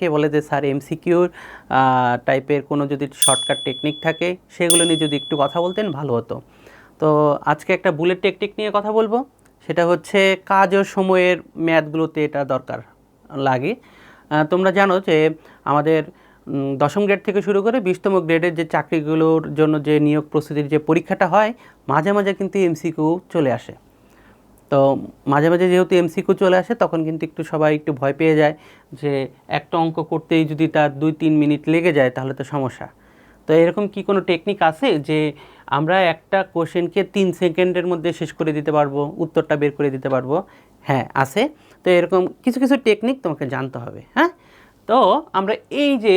কে বলে যে, স্যার এমসিকিউর টাইপের কোনো যদি শর্টকাট টেকনিক থাকে, সেগুলো নিয়ে যদি একটু কথা বলতেন, ভালো হতো। তো আজকে একটা বুলেট টেকনিক নিয়ে কথা বলব। সেটা হচ্ছে কাজ ও সময়ের ম্যাথগুলোতে এটা দরকার লাগে। তোমরা জানো যে, আমাদের দশম গ্রেড থেকে শুরু করে বিশতম গ্রেডের যে চাকরিগুলোর জন্য যে নিয়োগ প্রস্তুতির যে পরীক্ষাটা হয়, মাঝে মাঝে কিন্তু এমসিকিউ চলে আসে। তো মাঝে মাঝে যেহেতু এমসিকিউ চলে আসে, তখন কিন্তু একটু সবাই একটু ভয় পেয়ে যায় যে একটা অঙ্ক করতেই যদি তার দুই তিন মিনিট লেগে যায় তাহলে তো সমস্যা। তো এরকম কি কোনো টেকনিক আছে যে আমরা একটা কোশ্চেনকে তিন সেকেন্ডের মধ্যে শেষ করে দিতে পারব, উত্তরটা বের করে দিতে পারব? হ্যাঁ আছে। তো এরকম কিছু কিছু টেকনিক তোমাকে জানতে হবে হ্যাঁ? তো আমরা এই যে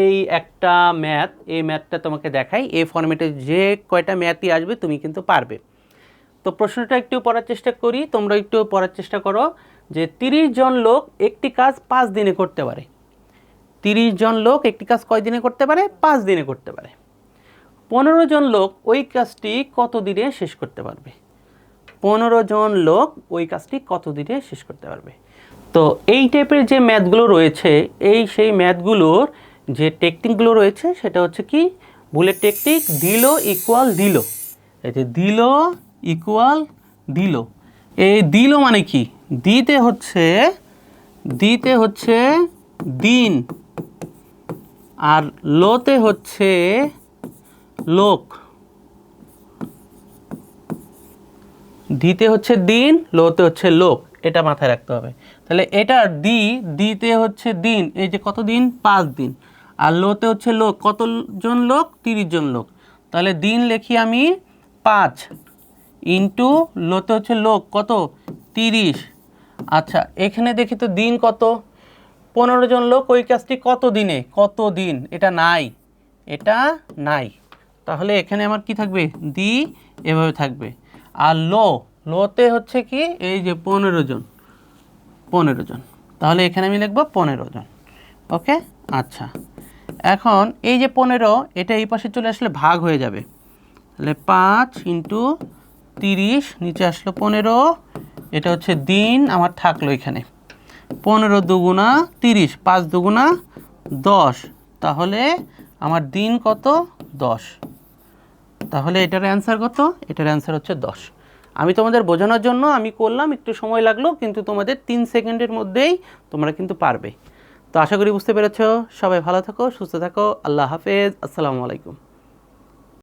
এই একটা ম্যাথ এই ম্যাথটা তোমাকে দেখাই, এই ফর্মেটে যে কয়টা ম্যাথই আসবে তুমি কিন্তু পারবে। তো প্রশ্নটা একটু পড়ার চেষ্টা করি, তোমরা একটু পড়ার চেষ্টা করো যে তিরিশ জন লোক একটি কাজ পাঁচ দিনে করতে পারে। তিরিশ জন লোক একটি কাজ কয় দিনে করতে পারে? পাঁচ দিনে করতে পারে। পনেরো জন লোক ওই কাজটি কত দিনে শেষ করতে পারবে? পনেরো জন লোক ওই কাজটি কত দিনে শেষ করতে পারবে? তো এই টাইপের যে ম্যাথগুলো রয়েছে, এই সেই ম্যাথগুলোর যে টেকনিকগুলো রয়েছে, সেটা হচ্ছে কি? বুলেট টেকনিক দিল ইকুয়াল দিল। এই যে দিল ইকুয়াল দিল। এই দিল মানে কি? দিতে হচ্ছে দিতে হচ্ছে দিন। আর লোতে হচ্ছে লোক। দিতে হচ্ছে দিন, লোতে হচ্ছে লোক। এটা মাথায় রাখতে হবে। তাহলে এটা দি, দিতে হচ্ছে দিন। এই যে কত দিন? পাঁচ দিন। আর লোতে হচ্ছে লোক। কতজন লোক? তিরিশ জন লোক। তাহলে দিন লিখি আমি পাঁচ। ইন্টু লোতে হচ্ছে লোক, কত? তিরিশ। আচ্ছা এখানে দেখি তো দিন কত? পনেরো জন লোক, ওই কাজটি কত দিনে? কত দিন? এটা নাই। এটা নাই। তাহলে এখানে আমার কি থাকবে? দি এভাবে থাকবে। আর লো, লোতে হচ্ছে কি? এই যে পনেরো জন। পনেরো জন। তাহলে এখানে আমি লিখব পনেরো জন। ওকে? আচ্ছা। এখন এই যে পনেরো, এটা এই পাশে চলে আসলে ভাগ হয়ে যাবে। তাহলে পাঁচ ইন্টু তিরিশ, নিচে আসলো পনেরো। এটা হচ্ছে দিন, আমার থাকল এখানে। পনেরো দুগুণা তিরিশ, পাঁচ দুগুণা দশ। তাহলে আমার দিন কত? দশ। তাহলে এটার অ্যান্সার কত? এটার অ্যান্সার হচ্ছে দশ। আমি তোমাদের বোঝানোর জন্য আমি করলাম, একটু সময় লাগল, কিন্তু তোমাদের তিন সেকেন্ডের মধ্যেই তোমরা কিন্তু পারবে। তো আশা করি বুঝতে পেরেছ। সবাই ভালো থাকো, সুস্থ থাকো। আল্লাহ হাফেজ। আসসালামু আলাইকুম।